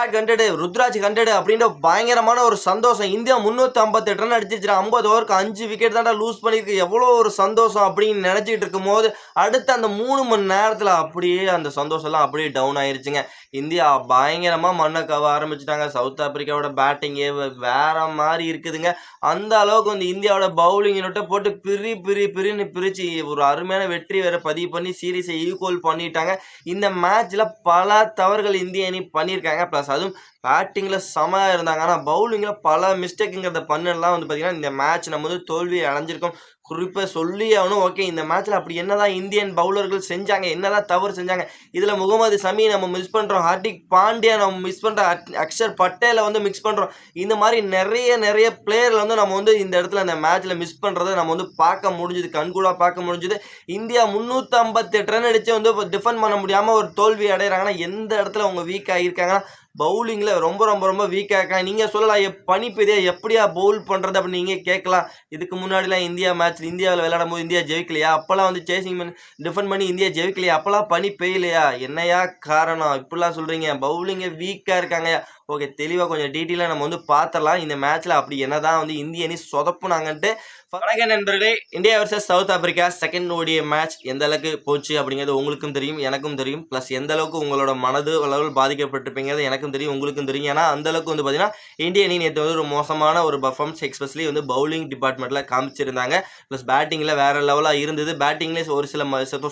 Virat கண்டடு Ruturaj hundred அப்படின்ற பயங்கரமான ஒரு சந்தோஷம். இந்தியா முந்நூற்றி ஐம்பத்தெட்டு ரன் அடிச்சிருச்சு ஐம்பது ஓவருக்கு அஞ்சு விக்கெட் தாண்டா லூஸ் பண்ணியிருக்கு. எவ்வளோ ஒரு சந்தோஷம் அப்படின்னு நினச்சிட்டு இருக்கும்போது அடுத்து அடுத்த அந்த மூணு மணி நேரத்தில் அப்படியே அந்த சந்தோஷம்லாம் அப்படியே டவுன் ஆயிருச்சுங்க. இந்தியா பயங்கரமாக மண்ணை கவ ஆரம்பிச்சிட்டாங்க. சவுத் ஆப்பிரிக்காவோட பேட்டிங்கே வேற மாதிரி இருக்குதுங்க. அந்த அளவுக்கு வந்து இந்தியாவோட பவுலிங் நொட்டை போட்டு பிரி பிரி பிரின்னு பிரித்து ஒரு அருமையான வெற்றி வேற பதிவு பண்ணி சீரீஸை ஈக்குவல் பண்ணிட்டாங்க. இந்த மேட்ச்சில் பல தவறுகள் இந்திய அணி பண்ணியிருக்காங்க. ப்ளஸ் passado பேட்டிங்கில் செமையாக இருந்தாங்க. ஆனால் பவுலிங்கில் பல மிஸ்டேக்குங்கிறத பண்ணலாம் வந்து பார்த்தீங்கன்னா இந்த மேட்ச் நம்ம வந்து தோல்வியை அடைஞ்சிருக்கோம். குறிப்பாக சொல்லி ஆகணும். ஓகே இந்த மேட்ச்சில் அப்படி என்னதான் இந்தியன் பவுலர்கள் செஞ்சாங்க என்னதான் தவறு செஞ்சாங்க இதில் முகமது சமி நம்ம மிஸ் பண்ணுறோம் ஹார்திக் பாண்டியா நம்ம மிஸ் பண்ணுறோம் அக்ஷர் பட்டேலை வந்து மிஸ் பண்ணுறோம் இந்த மாதிரி நிறைய நிறைய பிளேயரில் வந்து நம்ம வந்து இந்த இடத்துல அந்த மேட்ச்சில் மிஸ் பண்ணுறதை நம்ம வந்து பார்க்க முடிஞ்சுது. கண்கூடாக பார்க்க முடிஞ்சுது. இந்தியா முந்நூற்றம்பத்தெட்டு ரன் அடித்து வந்து டிஃபெண்ட் பண்ண முடியாமல் ஒரு தோல்வி அடைகிறாங்கன்னா எந்த இடத்துல அவங்க வீக் ஆகியிருக்காங்கன்னா பவுலிங்கில் ரொம்ப ரொம்ப ரொம்ப வீக்காக இருக்கான் நீங்கள் சொல்லலாம் எப் பனிப்பெரியா எப்படியா பவுல் பண்ணுறது அப்படின்னு நீங்கள் கேட்கலாம் இதுக்கு முன்னாடிலாம் இந்தியா மேட்ச் இந்தியாவில் விளையாடும் போது இந்தியா ஜெயிக்கலையா? அப்போல்லாம் வந்து சேசிங் பண்ணி டிஃபெண்ட் பண்ணி இந்தியா ஜெயிக்கலையா? அப்போல்லாம் பனி பெய்யலையா? என்னையா காரணம்? இப்படிலாம் சொல்கிறீங்க பவுலிங்கே வீக்காக இருக்காங்க ஓகே தெளிவாக கொஞ்சம் டீட்டெயிலாக நம்ம வந்து பார்த்துடலாம் இந்த மேட்ச்சில் அப்படி என்ன தான் வந்து இந்திய அணி சொதப்புனாங்கன்ட்டு வணக்கம் நண்பர்களே India versus South Africa second ஓடிய மேட்ச் எந்த அளவுக்கு போச்சு அப்படிங்கிறது உங்களுக்கும் தெரியும் எனக்கும் தெரியும். ப்ளஸ் எந்த அளவுக்கு உங்களோட மனது அளவில் பாதிக்கப்பட்டிருப்பீங்கிறது எனக்கும் தெரியும் உங்களுக்கும் தெரியும். ஏன்னா அந்த அளவுக்கு வந்து பார்த்தீங்கன்னா இந்திய அணி நேற்று வந்து ஒரு மோசமான ஒரு பர்ஃபார்மன்ஸ் எக்ஸ்பெஷலி வந்து பவுலிங் டிபார்ட்மெண்ட்டில் காமிச்சிருந்தாங்க. ப்ளஸ் பேட்டிங்கில் வேறு லெவலாக இருந்தது. பேட்டிங்லேயே ஒரு சில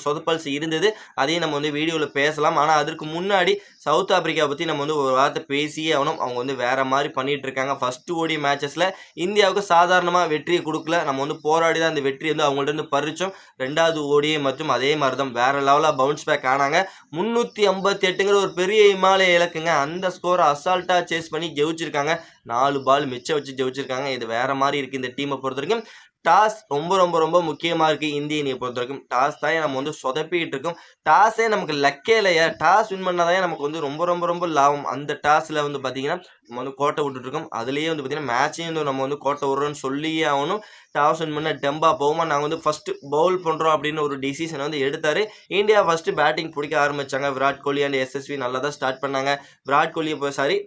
சொதப்பல்ஸ் இருந்தது. அதையும் நம்ம வந்து வீடியோவில் பேசலாம். ஆனால் அதற்கு முன்னாடி சவுத் ஆப்பிரிக்கா பற்றி நம்ம வந்து ஒரு வார்த்தை பேசி பேசியே ஆகணும். அவங்க வந்து வேற மாதிரி பண்ணிட்டு இருக்காங்க ஃபர்ஸ்ட் ஓடி மேட்சஸில் இந்தியாவுக்கு சாதாரணமாக வெற்றியை கொடுக்கல. நம்ம வந்து போராடி தான் அந்த வெற்றி வந்து அவங்கள்ட்ட இருந்து பறிச்சோம். ரெண்டாவது ஓடியை மற்றும் அதே மாதிரி தான் வேற லெவலாக பவுன்ஸ் பேக் ஆனாங்க. முந்நூற்றி ஐம்பத்தி எட்டுங்கிற ஒரு பெரிய இமாலய இலக்குங்க. அந்த ஸ்கோரை அசால்ட்டாக சேஸ் பண்ணி ஜெயிச்சிருக்காங்க. நாலு பால் மிச்சம் வச்சு ஜெயிச்சிருக்காங்க. இது வேற மாதிரி இருக்குது இந்த டீமை பொறுத்த வரைக்கும் டாஸ் ரொம்ப ரொம்ப ரொம்ப முக்கியமாக இருக்குது இந்திய அணியை பொறுத்த வரைக்கும் டாஸ் தான் நம்ம வந்து சொதப்பிட்டு இருக்கோம்? டாஸே நமக்கு லக்கே இல்லையா டாஸ் வின் பண்ணாதான் நமக்கு வந்து ரொம்ப ரொம்ப ரொம்ப லாபம்? அந்த டாஸில் வந்து பார்த்தீங்கன்னா நம்ம வந்து கோட்டை விட்டுட்ருக்கோம் அதுலேயே வந்து பார்த்தீங்கன்னா மேட்சையும் வந்து நம்ம வந்து கோட்டை விட்றோன்னு சொல்லியே ஆகணும். டாஸ் வின் பண்ண டெம்பா போகுமா? நாங்கள் வந்து ஃபஸ்ட்டு பவுல் பண்ணுறோம் அப்படின்னு ஒரு டிசிஷனை வந்து எடுத்தார். இந்தியா ஃபஸ்ட்டு பேட்டிங் பிடிக்க ஆரம்பித்தாங்க விராட் கோலி அண்ட் எஸ்எஸ்வி நல்லா தான் ஸ்டார்ட் பண்ணாங்க. விராட் கோலி இப்போ sorry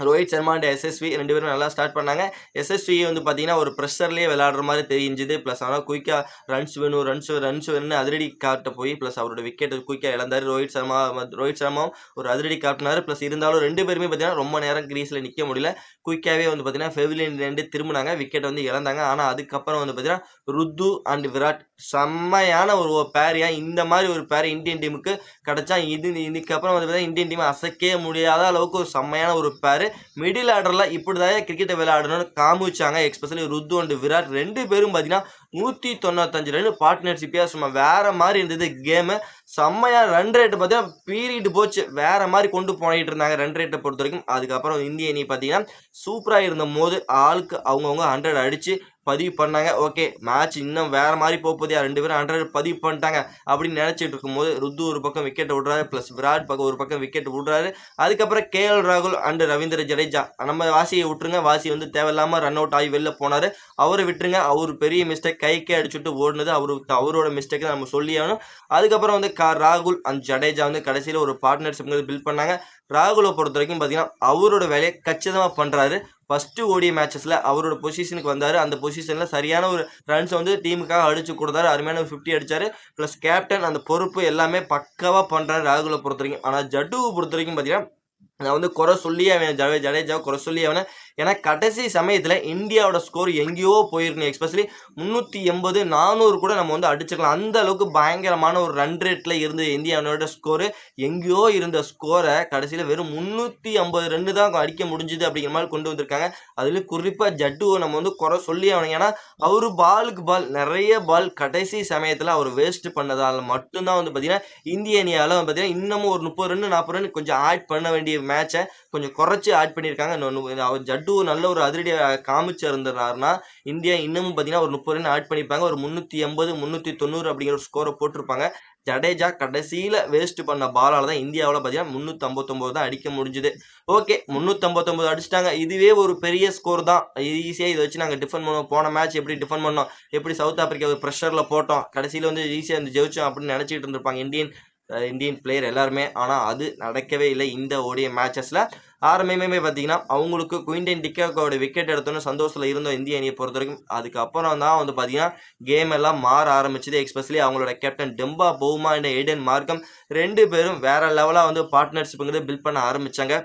Rohit Sharma and SSV ரெண்டு பேரும் நல்லா ஸ்டார்ட் பண்ணாங்க. எஸ்எஸ்வி வந்து பார்த்தீங்கன்னா ஒரு ப்ரெஷர்லேயே விளாடுற மாதிரி தெரிஞ்சுது. ப்ளஸ் ஆனால் குயிக்காக ரன்ஸ் வேணும் ரன்ஸ் ரன்ஸ் வேணும்னு அதிரடி காட்ட போய் ப்ளஸ் அவரோட விக்கெட் குயிக்காக இழந்தார் ரோஹித் சர்மா ரோஹித் சர்மாவும் ஒரு அதிரடி காட்டினார். ப்ளஸ் இருந்தாலும் ரெண்டு பேருமே பார்த்தீங்கன்னா ரொம்ப நேரம் கிரீஸில் நிற்க முடியல. குயிக்காகவே வந்து பார்த்தீங்கன்னா ஃபெவிலியன் ரெண்டு திரும்பினாங்க விக்கெட் வந்து இழந்தாங்க. ஆனால் அதுக்கப்புறம் வந்து பார்த்தீங்கன்னா ருத்து அண்ட் விராட் செம்மையான ஒரு பேரியா இந்த மாதிரி ஒரு பேர் இந்தியன் டீமுக்கு கிடைச்சா இது இதுக்கப்புறம் வந்து பார்த்தீங்கன்னா இந்தியன் டீம் அசைக்கவே முடியாத அளவுக்கு ஒரு செம்மையான ஒரு பேர். மிடில் ஆர்டரில் இப்படி தான் கிரிக்கெட்டை விளையாடணும்னு காமிச்சாங்க எக்ஸ்பெஷலி ருத்து அண்டு விராட். ரெண்டு பேரும் பார்த்தீங்கன்னா நூற்றி தொண்ணூத்தஞ்சு ரன் பார்ட்னர்ஷிப்பியாக சும்மா வேறு மாதிரி இருந்தது கேமு செம்மையாக ரன் ரேட்டு பார்த்தீங்கன்னா பீரியட் போச்சு. வேறு மாதிரி கொண்டு போனிட்டு இருந்தாங்க ரன் ரேட்டை பொறுத்த வரைக்கும். அதுக்கப்புறம் இந்திய அணி பார்த்தீங்கன்னா சூப்பராக இருந்த போது ஆளுக்கு அவங்கவுங்க ஹண்ட்ரட் அடித்து பதிவு பண்ணாங்க. ஓகே மேட்ச் இன்னும் வேற மாதிரி போக ரெண்டு பேரும் ஹண்ட்ரட் பதிவு பண்ணிட்டாங்க. அப்படின்னு நினைச்சிட்டு இருக்கும்போது ருத்து ஒரு பக்கம் விக்கெட் விடுறாரு ப்ளஸ் விராட் பக்கம் ஒரு பக்கம் விக்கெட் விடுறாரு. அதுக்கப்புறம் கேஎல் ராகுல் அண்ட் ரவீந்திர ஜடேஜா. நம்ம வாசியை விட்டுருங்க. வாசி வந்து தேவையில்லாமல் ரன் அவுட் ஆகி வெளில போனார். அவரை விட்டுருங்க. அவர் பெரிய மிஸ்டேக் கைக்கே அடிச்சுட்டு ஓடினது. அவரு அவரோட மிஸ்டேக் நம்ம சொல்லி ஆகணும். அதுக்கப்புறம் வந்து கா ராகுல் அண்ட் ஜடேஜா வந்து கடைசியில் ஒரு பார்ட்னர்ஷிப் பில்ட் பண்ணாங்க. ராகுலை பொறுத்த வரைக்கும் பார்த்தீங்கன்னா அவரோட வேலையை கச்சிதமாக பண்ணுறாரு ஃபஸ்ட்டு ஓடிய மேட்சஸில் அவரோட பொசிஷனுக்கு வந்தார். அந்த பொசிஷனில் சரியான ஒரு ரன்ஸ் வந்து டீமுக்காக அடிச்சு கொடுத்தாரு. அருமையான ஒரு ஃபிஃப்டி அடித்தார் ப்ளஸ் கேப்டன் அந்த பொறுப்பு எல்லாமே பக்காவாக பண்ணுறாரு ராகுலை பொறுத்த வரைக்கும் ஆனால் ஜட்டுவை பொறுத்த வரைக்கும் பார்த்தீங்கன்னா நான் வந்து குறை சொல்லியே அவன் ஜடே ஜடேஜாவை குறை சொல்லி அவனை ஏன்னா கடைசி சமயத்தில் இந்தியாவோட ஸ்கோர் எங்கேயோ போயிருக்கணும் எஸ்பெஷலி முந்நூற்றி எண்பது நானூறு கூட நம்ம வந்து அடிச்சுக்கலாம். அந்த அளவுக்கு பயங்கரமான ஒரு ரன் ரேட்டில் இருந்த இந்தியாவோட ஸ்கோரு எங்கேயோ இருந்த ஸ்கோரை கடைசியில் வெறும் முந்நூற்றி ஐம்பது ரெண்டு தான் அடிக்க முடிஞ்சுது அப்படிங்கிற மாதிரி கொண்டு வந்திருக்காங்க. அதுலேயும் குறிப்பாக ஜட்டுவை நம்ம வந்து குறை சொல்லி அவனுங்க ஏன்னா அவர் பாலுக்கு பால் நிறைய பால் கடைசி சமயத்தில் அவர் வேஸ்ட் பண்ணதால் மட்டும்தான் வந்து பார்த்தீங்கன்னா இந்திய அணியால் வந்து பார்த்தீங்கன்னா இன்னமும் ஒரு முப்பது ரன் நாற்பது ரன் கொஞ்சம் ஆட் பண்ண வேண்டிய மேட்சை கொஞ்சம் குறைச்சி ஆட் பண்ணியிருக்காங்க. ஜட் அவர் நல்ல ஒரு அதிரடி காமிச்சிருந்தாருன்னா இந்தியா இன்னமும் பார்த்தீங்கன்னா ஒரு முப்பது ரன் ஆட் பண்ணியிருப்பாங்க ஒரு முந்நூற்றி எண்பது முந்நூற்றி தொண்ணூறு அப்படிங்கிற ஒரு ஸ்கோரை போட்டிருப்பாங்க. ஜடேஜா கடைசியில் வேஸ்ட் பண்ண பாலால் தான் இந்தியாவில் பார்த்தீங்கன்னா முந்நூற்றம்பத்தொம்போது தான் அடிக்க முடிஞ்சுது. ஓகே முந்நூற்றம்பத்தொம்போது அடிச்சிட்டாங்க. இதுவே ஒரு பெரிய ஸ்கோர் தான். ஈஸியாக இதை வச்சு நாங்கள் டிஃபன் பண்ணுவோம் போன மேட்ச் எப்படி டிஃபன் பண்ணோம்? எப்படி சவுத் ஆப்பிரிக்கா ஒரு ப்ரெஷரில் போட்டோம்? கடைசியில் வந்து ஈஸியாக வந்து ஜெயிச்சோம் அப்படின்னு நினச்சிட்டு இருந்திருப்பாங்க. இந்தியன் இந்தியன் பிளேயர் எல்லாருமே. ஆனால் அது நடக்கவே இல்லை இந்த ஓடிய மேட்சஸில் ஆரம்பமே பார்த்தீங்கன்னா அவங்களுக்கு குயின்டன் டிக்காக்கோட விக்கெட் எடுத்தோன்னு சந்தோஷத்தில் இருந்தோம் இந்திய அணியை பொறுத்த வரைக்கும் அதுக்கப்புறம் தான் வந்து பார்த்தீங்கன்னா கேம் எல்லாம் மாற ஆரம்பிச்சது. எக்ஸ்பெஷலி அவங்களோட captain Temba Bavuma and Aiden Markram ரெண்டு பேரும் வேற லெவலாக வந்து பார்ட்னர்ஷிப்புங்கிறது பில்ட் பண்ண ஆரம்பித்தாங்க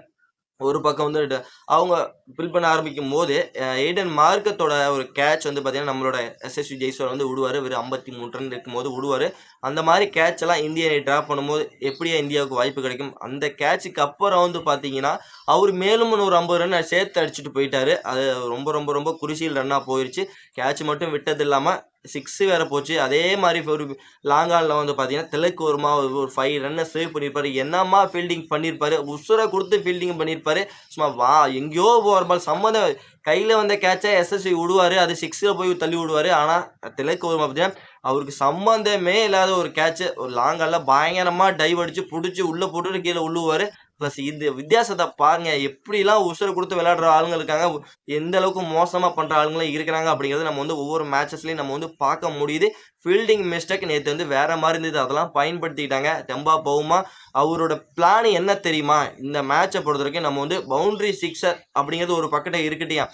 ஒரு பக்கம் வந்து அவங்க பில் பண்ண ஆரம்பிக்கும் போது எய்டன் மார்க்கத்தோட ஒரு கேட்ச் வந்து பார்த்தீங்கன்னா நம்மளோட எஸ்எஸ்வி ஜெய்ஸ்வர் வந்து விடுவார். வெறும் ஐம்பத்தி மூணு ரன் இருக்கும்போது விடுவார். அந்த மாதிரி கேட்ச் எல்லாம் ட்ராப் பண்ணும்போது எப்படியா இந்தியாவுக்கு வாய்ப்பு கிடைக்கும்? அந்த கேட்சுக்கு அப்புறம் வந்து பார்த்தீங்கன்னா அவர் மேலும் ஒரு ஐம்பது ரன் சேர்த்து அடிச்சுட்டு போயிட்டாரு. அது ரொம்ப ரொம்ப ரொம்ப குறிசியல் ரன்னாக போயிடுச்சு கேட்ச் மட்டும் விட்டது இல்லாமல் சிக்ஸு வேற போச்சு. அதே மாதிரி ஒரு லாங் ஆனில் வந்து பார்த்தீங்கன்னா திலக்கு வருமா ஒரு ஃபைவ் ரன்னை சேவ் பண்ணியிருப்பாரு என்னம்மா ஃபீல்டிங் பண்ணியிருப்பாரு உசுரை கொடுத்து ஃபீல்டிங் பண்ணியிருப்பாரு சும்மா வா எங்கேயோ போகிற பால் சம்மந்தம் கையில் வந்த கேட்சை எஸ்எஸ்சி விடுவார். அது சிக்ஸில் போய் தள்ளி விடுவார். ஆனால் திலக்கு வருமா பார்த்தீங்கன்னா அவருக்கு சம்மந்தமே இல்லாத ஒரு கேட்சு ஒரு லாங் ஆனில் பயங்கரமாக டைவ் அடித்து பிடிச்சி உள்ளே போட்டுட்டு கீழே உள்ளுவார் ப்ளஸ் இந்த வித்தியாசத்தை பாருங்க எப்படிலாம் உசுரை கொடுத்து விளையாடுற ஆளுங்க இருக்காங்க எந்த அளவுக்கு மோசமாக பண்ணுற ஆளுங்களும் இருக்கிறாங்க அப்படிங்கிறது நம்ம வந்து ஒவ்வொரு மேட்சஸ்லையும் நம்ம வந்து பார்க்க முடியுது. ஃபீல்டிங் மிஸ்டேக் நேற்று வந்து வேற மாதிரி இருந்தது. அதெல்லாம் பயன்படுத்திக்கிட்டாங்க. தெம்பா பவுமா அவரோட பிளான் என்ன தெரியுமா? இந்த மேட்சை பொறுத்த வரைக்கும் நம்ம வந்து பவுண்டரி சிக்ஸர் அப்படிங்கிறது ஒரு பக்கத்தை இருக்கட்டியா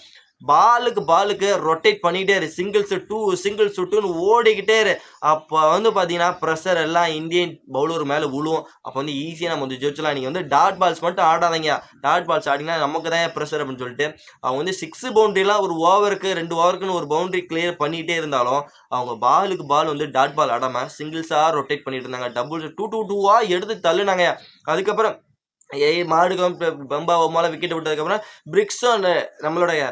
பாலுக்கு பாலுக்கு ரொட்டேட் பண்ணிக்கிட்டே இரு. சிங்கிள்ஸ் டூ சிங்கிள்ஸ் டூன்னு ஓடிக்கிட்டே இரு. அப்போ வந்து பார்த்தீங்கன்னா ப்ரெஷர் எல்லாம் இந்தியன் பவுலர் மேலே விழுவும் அப்போ வந்து ஈஸியாக நம்ம வந்து ஜெயிச்சலாம் நீங்கள் வந்து டாட் பால்ஸ் மட்டும் ஆடாதீங்க. டாட் பால்ஸ் ஆடினா நமக்கு தான் ப்ரெஷர் அப்படின்னு சொல்லிட்டு அவங்க வந்து சிக்ஸ் பவுண்டரிலாம் ஒரு ஓவருக்கு ரெண்டு ஓவருக்குன்னு ஒரு பவுண்டரி கிளியர் பண்ணிகிட்டே இருந்தாலும் அவங்க பாலுக்கு பால் வந்து டாட் பால் ஆடாமல் சிங்கிள்ஸாக ரொட்டேட் பண்ணிட்டு இருந்தாங்க. டபுள்ஸ் டூ டூ டூவாக எடுத்து தள்ளுனாங்க. அதுக்கப்புறம் ஏய் மாடுகம் பம்பா ஒம்மால விக்கெட் விட்டதுக்கப்புறம் பிரிக்ஸும் நம்மளுடைய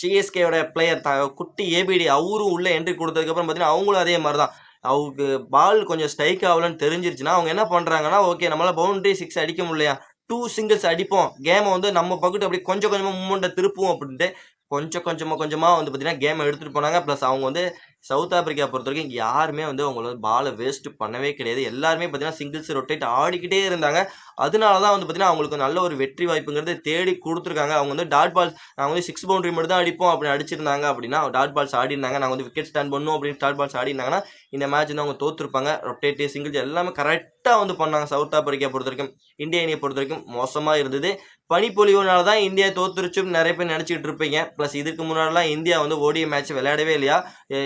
சிஎஸ்கேயோட பிளேயர் த குட்டி ஏபிடி அவரும் உள்ளே என்ட்ரி கொடுத்ததுக்கப்புறம் பார்த்தீங்கன்னா அவங்களும் அதே மாதிரி தான். அவருக்கு பால் கொஞ்சம் ஸ்ட்ரைக் ஆகலன்னு தெரிஞ்சிருச்சுன்னா அவங்க என்ன பண்ணுறாங்கன்னா ஓகே நம்மளால் பவுண்டரி சிக்ஸ் அடிக்க முடியலையா? டூ சிங்கிள்ஸ் அடிப்போம். கேமை வந்து நம்ம பக்கத்து அப்படி கொஞ்சம் கொஞ்சமாக மூமெண்ட்டை திருப்புவோம் அப்படின்ட்டு கொஞ்சம் கொஞ்சமாக கொஞ்சமாக வந்து பார்த்தீங்கன்னா கேமை எடுத்துகிட்டு போனாங்க. ப்ளஸ் அவங்க வந்து சவுத் ஆப்பிரிக்கா பொறுத்த வரைக்கும் யாருமே வந்து அவங்கள வந்து பாலை வேஸ்ட் பண்ணவே கிடையாது. எல்லாருமே பார்த்தீங்கன்னா சிங்கிள்ஸ் ரொட்டேட் ஆடிக்கிட்டே இருந்தாங்க. அதனால தான் வந்து பார்த்தீங்கன்னா அவங்களுக்கு நல்ல ஒரு வெற்றி வாய்ப்புங்கிறது தேடி கொடுத்துருக்காங்க. அவங்க வந்து டாட் பால்ஸ் நாங்கள் வந்து சிக்ஸ் பவுண்டரி மட்டும் தான் அடிப்போம் அப்படி அடிச்சிருந்தாங்க அப்படின்னா டாட் பால்ஸ் ஆடினாங்க நாங்கள் வந்து விக்கெட் ஸ்டாண்ட் பண்ணுவோம் அப்படின்னு டாட் பால்ஸ் ஆடினாங்கன்னா இந்த மேட்ச் வந்து அவங்க தோத்துருப்பாங்க. ரொட்டேட்டு சிங்கிள்ஸ் எல்லாமே கரெக்டாக வந்து பண்ணாங்க சவுத் ஆப்பிரிக்கா பொறுத்த வரைக்கும். இந்திய அணியை பொறுத்த வரைக்கும் மோசமாக இருந்தது. பனிப்பொழிவுனால தான் இந்தியா தோத்துருச்சுன்னு நிறைய பேர் நினச்சிக்கிட்டு இருப்பீங்க. ப்ளஸ் இதுக்கு முன்னாடிலாம் இந்தியா வந்து ஓடிய மேட்ச் விளையாடவே இல்லையா?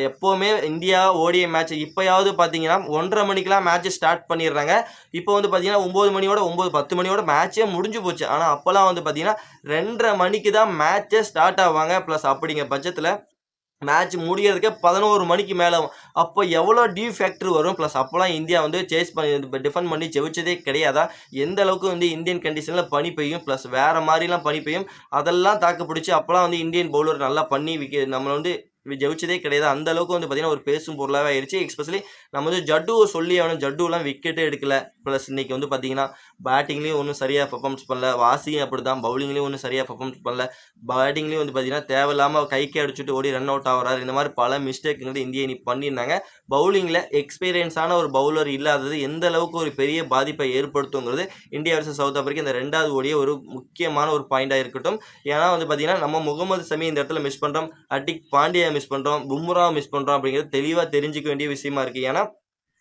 எப்போ எப்போவுமே இந்தியா ஓடிய மேட்ச் இப்போயாவது பார்த்தீங்கன்னா ஒன்றரை மணிக்கெலாம் மேட்ச் ஸ்டார்ட் பண்ணிடுறாங்க. இப்போ வந்து பார்த்தீங்கன்னா ஒம்பது மணியோட ஒம்பது பத்து மணியோட மேட்ச்சே முடிஞ்சு போச்சு. ஆனால் அப்போல்லாம் வந்து பார்த்தீங்கன்னா ரெண்டரை மணிக்கு தான் மேட்ச்சே ஸ்டார்ட் ஆவாங்க. ப்ளஸ் அப்படிங்கிற பட்சத்தில் மேட்ச் முடியறதுக்கே பதினோரு மணிக்கு மேலே அப்போ எவ்வளோ டியூ வரும்? ப்ளஸ் அப்போலாம் இந்தியா வந்து சேஸ் பண்ணி டிஃபெண்ட் பண்ணி ஜெயிச்சதே கிடையாதா? எந்த அளவுக்கு வந்து இந்தியன் கண்டிஷனில் பனி பெய்யும்? ப்ளஸ் வேறு மாதிரிலாம் பனி பெய்யும்? அதெல்லாம் தாக்கு பிடிச்சி அப்போலாம் வந்து இந்தியன் பவுலர் நல்லா பண்ணி விக்க நம்மளை வந்து இப்படி ஜெயிச்சதே கிடையாது. அந்த அளவுக்கு வந்து பார்த்தீங்கன்னா ஒரு பேசும் பொருளாகவே ஆயிடுச்சு எக்ஸ்பெஷலி நம்ம வந்து ஜட்டுவை சொல்லி அவனும் ஜட்டுலாம் விக்கெட்டே எடுக்கல. ப்ளஸ் இன்னைக்கு வந்து பார்த்தீங்கன்னா பேட்டிங்லேயும் ஒன்றும் சரியாக பர்ஃபார்மன்ஸ் பண்ணல. வாசியும் அப்படி தான் பவுலிங்லேயும் ஒன்றும் சரியாக பர்ஃபார்மன்ஸ் பண்ணல. பேட்டிங்லேயும் வந்து பார்த்தீங்கன்னா தேவையில்லாமல் கைக்கே அடிச்சுட்டு ஓடி ரன் அவுட் ஆகிறாரு. இந்த மாதிரி பல மிஸ்டேக்குங்கிறது இந்திய அணி பண்ணியிருந்தாங்க. பவுலிங்கில் எக்ஸ்பீரியன்ஸான ஒரு பவுலர் இல்லாதது எந்த அளவுக்கு ஒரு பெரிய பாதிப்பை ஏற்படுத்துங்கிறது இந்தியா வர்சஸ் சவுத் ஆப்பிரிக்கா இந்த ரெண்டாவது ஓடிய ஒரு முக்கியமான ஒரு பாயிண்டாக இருக்கட்டும். ஏன்னா வந்து பார்த்தீங்கன்னா நம்ம முகமது சமி இந்த இடத்துல மிஸ் பண்ணுறோம் அட்டிக் பாண்டியா மிஸ் பண்ணுறோம் பும்ரா மிஸ் பண்ணுறோம் அப்படிங்கிறது தெளிவாக தெரிஞ்சிக்க வேண்டிய விஷயமா இருக்குது ஏன்னா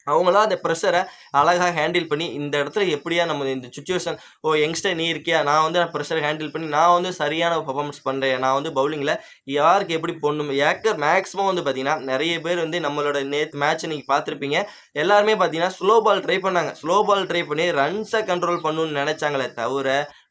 அவங்களாம் அந்த ப்ரெஷரை அழகாக ஹேண்டில் பண்ணி இந்த இடத்துல எப்படியா நம்ம இந்த சுச்சுவேஷன் ஓ யங்ஸ்டர் நீ இருக்கியா? நான் வந்து ப்ரெஷரை ஹேண்டில் பண்ணி நான் வந்து சரியான பர்ஃபார்மன்ஸ் பண்ணுறேன் நான் வந்து பவுலிங்கில் யாருக்கு எப்படி போடணும் ஏக்கர் மேக்ஸிமம் வந்து பார்த்தீங்கன்னா நிறைய பேர் வந்து நம்மளோட நேற்று மேட்ச் நீங்கள் பார்த்துருப்பீங்க. எல்லாருமே பார்த்தீங்கன்னா ஸ்லோ பால் ட்ரை பண்ணாங்க. ஸ்லோ பால் ட்ரை பண்ணி ரன்ஸை கண்ட்ரோல் பண்ணணும்னு நினச்சாங்களே தவிர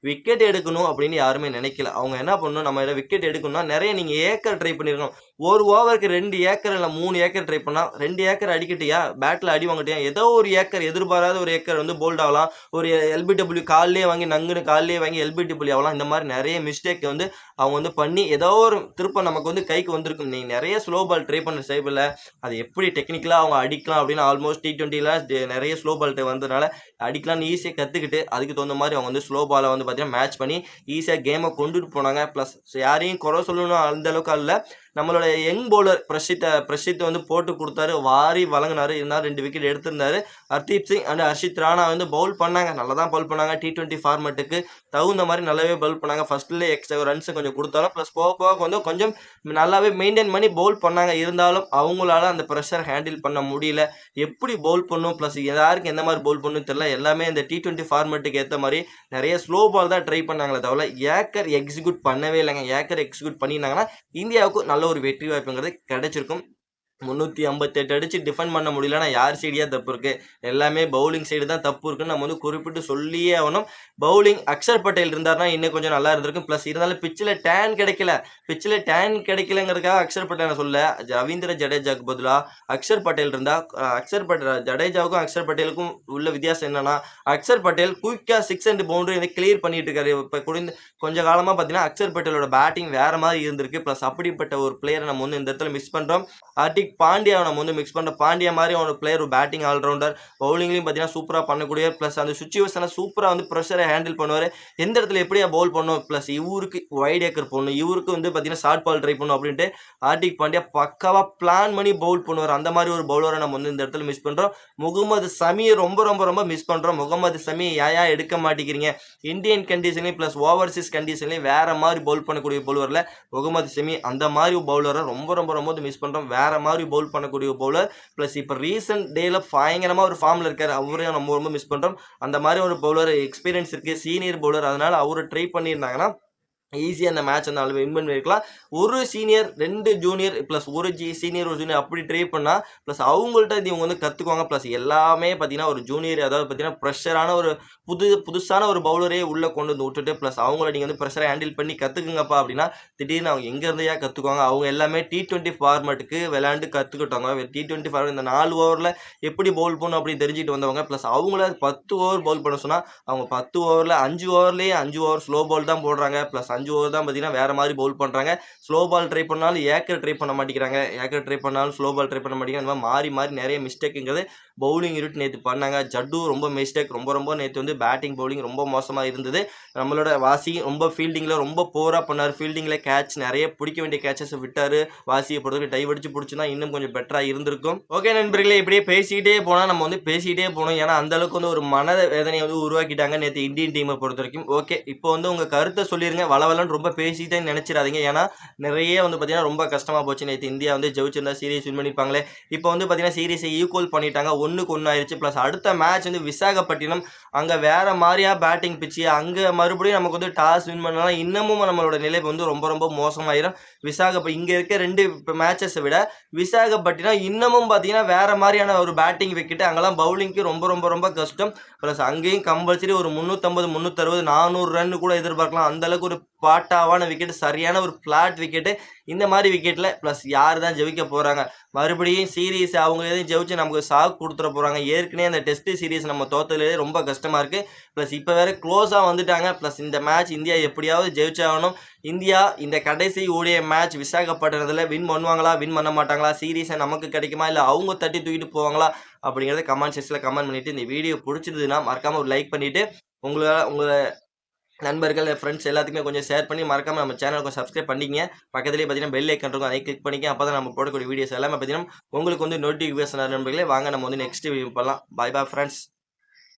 விக்கெட் எடுக்கணும் அப்படின்னு யாருமே நினைக்கல. அவங்க என்ன பண்ணணும்? நம்ம இதில் விக்கெட் எடுக்கணும்னா நிறைய நீங்கள் ஏக்கர் ட்ரை பண்ணியிருக்கணும் ஒரு ஓவருக்கு ரெண்டு ஏக்கர் இல்லை மூணு ஏக்கர் ட்ரை பண்ணால் ரெண்டு ஏக்கர் அடிக்கிட்டியா? பேட்டில் அடி வாங்கிட்டியா? ஏதோ ஒரு ஏக்கர் எதிர்பாராத ஒரு ஏக்கர் வந்து போல்ட் ஆகலாம். ஒரு எல்பிடபிள்யூ கால்லே வாங்கி நங்குன்னு கால்லே வாங்கி எல்பிடபிள்யூ ஆகலாம். இந்த மாதிரி நிறைய மிஸ்டேக் வந்து அவங்க வந்து பண்ணி ஏதோ ஒரு திருப்பம் நமக்கு வந்து கைக்கு வந்திருக்கும். நீங்கள் நிறைய ஸ்லோ பால் ட்ரை பண்ண சைபில் அது எப்படி டெக்னிக்கலாக அவங்க அடிக்கலாம் அப்படின்னு ஆல்மோஸ்ட் டி டுவெண்ட்டியில் நிறைய ஸ்லோ பால் வந்ததுனால அடிக்கலாம்னு ஈஸியாக கற்றுக்கிட்டு அதுக்கு தகுந்த மாதிரி அவங்க வந்து ஸ்லோ பாலை வந்து பார்த்தீங்கன்னா மேட்ச் பண்ணி ஈஸியாக கேமை கொண்டுட்டு போனாங்க. ப்ளஸ் யாரையும் குறை சொல்லணும் அந்த அளவுக்கு அல்ல. நம்மளோட யங் பவுலர் பிரஷித்தை பிரஷித்தை வந்து போட்டு கொடுத்தாரு. வாரி வழங்கினாரு. இருந்தாலும் ரெண்டு விக்கெட் எடுத்திருந்தாரு. ஹர்தீப் சிங் அண்ட் ஹர்ஷித் ராணா வந்து பவுல் பண்ணாங்க. நல்லா தான் பவுல் பண்ணாங்க டி டுவெண்ட்டி ஃபார்மேட்டுக்கு தகுந்த மாதிரி நல்லாவே பவுல் பண்ணாங்க. ஃபர்ஸ்ட்லேயே எக்ஸ்ட்ரா ரன்ஸ் கொஞ்சம் கொடுத்தாலும் ப்ளஸ் போக போக வந்து கொஞ்சம் நல்லாவே மெயின்டைன் பண்ணி பவுல் பண்ணாங்க. இருந்தாலும் அவங்களால அந்த ப்ரெஷர் ஹேண்டில் பண்ண முடியல. எப்படி பவுல் பண்ணும்? ப்ளஸ் யாருக்கு எந்த மாதிரி பவுல் பண்ணும் தெரியல. எல்லாமே இந்த டி டுவெண்ட்டி ஃபார்மேட்டுக்கு ஏற்ற மாதிரி நிறைய ஸ்லோ பால் தான் ட்ரை பண்ணாங்களே தவிர ஏக்கர் எக்ஸிக்யூட் பண்ணவே இல்லைங்க. ஏக்கர் எக்ஸிக்யூட் பண்ணியிருந்தாங்கன்னா இந்தியாவுக்கு நல்ல ஒரு வெற்றி வாய்ப்புங்கிறது கிடைச்சிருக்கும். முந்நூற்றி ஐம்பத்தெட்டு அடிச்சு டிஃபெண்ட் பண்ண முடியலன்னா யார் சைடியாக தப்பு இருக்குது எல்லாமே பவுலிங் சைடு தான் தப்பு இருக்குன்னு நம்ம வந்து குறிப்பிட்டு சொல்லியே ஆகணும். பவுலிங் அக்ஷர் பட்டேல் இருந்தார்னா இன்னும் கொஞ்சம் நல்லா இருந்திருக்கும். ப்ளஸ் இருந்தாலும் பிச்சில் டேன் கிடைக்கல. பிச்சில் டேன் கிடைக்கலங்கிறதுக்காக அக்ஷர் பட்டேலை சொல்ல ரவீந்திர ஜடேஜாக்கு பதிலாக அக்ஷர் பட்டேல் இருந்தால் அக்ஷர் பட்டேல் ஜடேஜாவுக்கும் அக்ஷர் பட்டேலுக்கும் உள்ள வித்தியாசம் என்னன்னா அக்ஷர் பட்டேல் குயிக்காக சிக்ஸ் அண்ட் பவுண்டரி வந்து கிளியர் பண்ணிட்டு இருக்காரு. இப்போ குடிந்து கொஞ்ச காலமாக பார்த்தீங்கன்னா அக்ஷர் பட்டேலோட பேட்டிங் வேறு மாதிரி இருந்திருக்கு. ப்ளஸ் அப்படிப்பட்ட ஒரு பிளேயரை நம்ம வந்து இந்த இடத்துல மிஸ் பண்ணுறோம் ஆர்டிக் ஹார்திக் பாண்டியாவை நம்ம வந்து மிக்ஸ் பண்ணுற பாண்டியா மாதிரி அவனோட பிளேயர் ஒரு பேட்டிங் ஆல்ரவுண்டர் பவுலிங்லையும் பார்த்தீங்கன்னா சூப்பராக பண்ணக்கூடிய ப்ளஸ் அந்த சுச்சுவேஷனை சூப்பராக வந்து ப்ரெஷரை ஹேண்டில் பண்ணுவார். எந்த இடத்துல எப்படியா பவுல் பண்ணும் ப்ளஸ் இவருக்கு வைட் ஏக்கர் போடணும். இவருக்கு வந்து பார்த்தீங்கன்னா ஷார்ட் பால் ட்ரை பண்ணணும் அப்படின்ட்டு ஹார்திக் பாண்டியா பக்காவாக பிளான் பண்ணி பவுல் பண்ணுவார். அந்த மாதிரி ஒரு பவுலரை நம்ம வந்து இந்த இடத்துல மிஸ் பண்ணுறோம் முகமது சமியை ரொம்ப ரொம்ப ரொம்ப மிஸ் பண்ணுறோம் முகமது சமி ஏன் எடுக்க மாட்டேங்கிறீங்க. இந்தியன் கண்டிஷன்லையும் ப்ளஸ் ஓவர்சீஸ் கண்டிஷன்லையும் வேறு மாதிரி பவுல் பண்ணக்கூடிய பவுலரில் முகமது சமி அந்த மாதிரி பவுலரை ரொம்ப ரொம்ப ரொம்ப மிஸ் பண்ணுறோம் வேறு மாதிரி பவுல் பண்ணக்கூடிய பவுலர் ப்ளஸ் இப்போ ரீசெண்ட் டேல பயங்கரமாக ஒரு ஃபார்மில் இருக்கார். அவரையும் நம்ம ரொம்ப மிஸ் பண்ணுறோம் அந்த மாதிரி ஒரு பவுலர் எக்ஸ்பீரியன்ஸ் இருக்குது சீனியர் பவுலர் அதனால் அவர் ட்ரை பண்ணியிருந்தாங்கன்னா ஈஸியாக அந்த மேட்ச் அந்த அளவு வின் பண்ணியிருக்கலாம் ஒரு சீனியர் ரெண்டு ஜூனியர் ப்ளஸ் ஒரு ஜி சீனியர் ஒரு ஜூனியர் அப்படி ட்ரை பண்ணால் ப்ளஸ் அவங்கள்ட்ட இது இவங்க வந்து கற்றுக்குவாங்க ப்ளஸ் எல்லாமே பார்த்தீங்கன்னா ஒரு ஜூனியர் அதாவது பார்த்தீங்கன்னா ப்ரெஷரான ஒரு புது புதுசான ஒரு பவுலரே உள்ளே கொண்டு வந்து விட்டுட்டு ப்ளஸ் அவங்கள நீங்கள் வந்து ப்ரெஷரை ஹேண்டில் பண்ணி கற்றுக்குங்கப்பா அப்படின்னா திடீர்னு அவங்க எங்கேருந்தையா கற்றுக்குவாங்க அவங்க எல்லாமே டி ட்வெண்ட்டி ஃபார்மேட்டுக்கு விளையாண்டு கற்றுக்கிட்டாங்க டி டுவெண்ட்டி ஃபார்மேட் இந்த நாலு ஓவரில் எப்படி பவுல் பண்ணணும் அப்படின்னு தெரிஞ்சுட்டு வந்தவங்க. ப்ளஸ் அவங்கள பத்து ஓவர் பவுல் பண்ண சொன்னால் அவங்க பத்து ஓவரில் அஞ்சு ஓவர்லேயே அஞ்சு ஓவர் ஸ்லோ பவுல் தான் போடுறாங்க. ப்ளஸ் அஞ்சு ஓவர் தான் பார்த்தீங்கன்னா வேறு மாதிரி பவுல் பண்ணுறாங்க ஸ்லோ பால் ட்ரை பண்ணாலும் ஏக்கர் ட்ரை பண்ண மாட்டேங்கிறாங்க. ஏக்கர் ட்ரை பண்ணாலும் ஸ்லோ பால் ட்ரை பண்ண மாட்டேங்கிறாங்க. இந்த மாதிரி மாறி மாறி நிறைய மிஸ்டேக்குங்கிறது பவுலிங் இருட்டு நேற்று பண்ணாங்க. ஜட்டு ரொம்ப மிஸ்டேக் ரொம்ப ரொம்ப நேற்று வந்து பேட்டிங் பவுலிங் ரொம்ப மோசமாக இருந்தது. நம்மளோட வாசி ரொம்ப ஃபீல்டிங்கில் ரொம்ப போராக பண்ணார். ஃபீல்டிங்கில் கேட்ச் நிறைய பிடிக்க வேண்டிய கேட்சஸை விட்டார். வாசியை பொறுத்தவரைக்கும் டைவ் அடிச்சு பிடிச்சினா இன்னும் கொஞ்சம் பெட்டராக இருந்திருக்கும். ஓகே நண்பர்களே இப்படியே பேசிக்கிட்டே போனால் நம்ம வந்து பேசிக்கிட்டே போகணும். ஏன்னா அந்த அளவுக்கு வந்து ஒரு மன வேதனையை வந்து உருவாக்கிட்டாங்க நேற்று இந்தியன் டீமை பொறுத்த வரைக்கும் ஓகே இப்போ வந்து உங்கள் கருத்தை சொல்லிடுங்க வளவலன்னு ரொம்ப பேசிக்கிட்டே நினச்சிடாதீங்க. ஏன்னா நிறைய வந்து பார்த்தீங்கன்னா ரொம்ப கஷ்டமாக போச்சு. நேற்று இந்தியா வந்து ஜெயிச்சிருந்தா சீரியஸ் வின் பண்ணிப்பாங்களே இப்போ வந்து பார்த்தீங்கன்னா சீரியஸை ஈக்குவல் பண்ணிட்டாங்க. ஒன்றுக்கு ஒன்று ஆயிடுச்சு ப்ளஸ் அடுத்த மேட்ச் வந்து விசாகப்பட்டினம் அங்கே வேறு மாதிரியா பேட்டிங் பிச்சு அங்கே மறுபடியும் நமக்கு வந்து டாஸ் வின் பண்ணலாம் இன்னமும் நம்மளோட நிலை வந்து ரொம்ப ரொம்ப மோசமாயிரும். விசாகப்ப இங்கே இருக்க ரெண்டு இப்போ மேட்சஸை விட விசாகப்பட்டினம் இன்னமும் பார்த்தீங்கன்னா வேற மாதிரியான ஒரு பேட்டிங் விக்கெட்டு. அங்கெல்லாம் பவுலிங்க்கு ரொம்ப ரொம்ப ரொம்ப கஷ்டம். ப்ளஸ் அங்கேயும் கம்பல்சரி ஒரு முந்நூற்றம்பது முந்நூற்றறுபது நானூறு ரன் கூட எதிர்பார்க்கலாம். அந்த அளவுக்கு ஒரு பாட்டாவான விக்கெட் சரியான ஒரு ஃப்ளாட் விக்கெட்டு இந்த மாதிரி விக்கெட்டில் ப்ளஸ் யார் தான் ஜெயிக்க போகிறாங்க மறுபடியும் சீரீஸ் அவங்க எதையும் ஜெயிச்சு நமக்கு சாக் கொடுத்துட போகிறாங்க ஏற்கனவே அந்த டெஸ்ட் சீரீஸ் நம்ம தோத்ததுலேயே ரொம்ப கஷ்டமாக இருக்குது ப்ளஸ் இப்போ வேறு க்ளோஸாக வந்துட்டாங்க. ப்ளஸ் இந்த மேட்ச் இந்தியா எப்படியாவது ஜெயிச்சாகணும். இந்தியா இந்த கடைசி ஓடிய மேட்ச் விசாகப்பட்டினத்தில் வின் பண்ணுவாங்களா வின் பண்ண மாட்டாங்களா சீரீஸை நமக்கு கிடைக்குமா இல்லை அவங்க தட்டி தூக்கிட்டு போவாங்களா அப்படிங்கிறத கமெண்ட் செக்ஷனில் கமெண்ட் பண்ணிவிட்டு இந்த வீடியோ பிடிச்சிருந்ததுன்னா மறக்காமல் ஒரு லைக் பண்ணிவிட்டு உங்களால் உங்களை நண்பர்கள் ஃப்ரெண்ட்ஸ் எல்லாத்துக்குமே கொஞ்சம் ஷேர் பண்ணி மறக்காம நம்ம சேனலுக்கு சப்ஸ்கிரைப் பண்ணிங்க பக்கத்துலேயே பார்த்தீங்கன்னா பெல் ஐக்கன் இருக்கும் அதை கிளிக் பண்ணிக்க அப்போ தான் நம்ம போடக்கூடிய வீடியோஸ் எல்லாமே பார்த்தீங்கன்னா உங்களுக்கு வந்து நோட்டிஃபிகேஷன் நண்பர்களே. வாங்க நம்ம வந்து நெக்ஸ்ட் வீடியோ பண்ணலாம் பை பை ஃப்ரெண்ட்ஸ்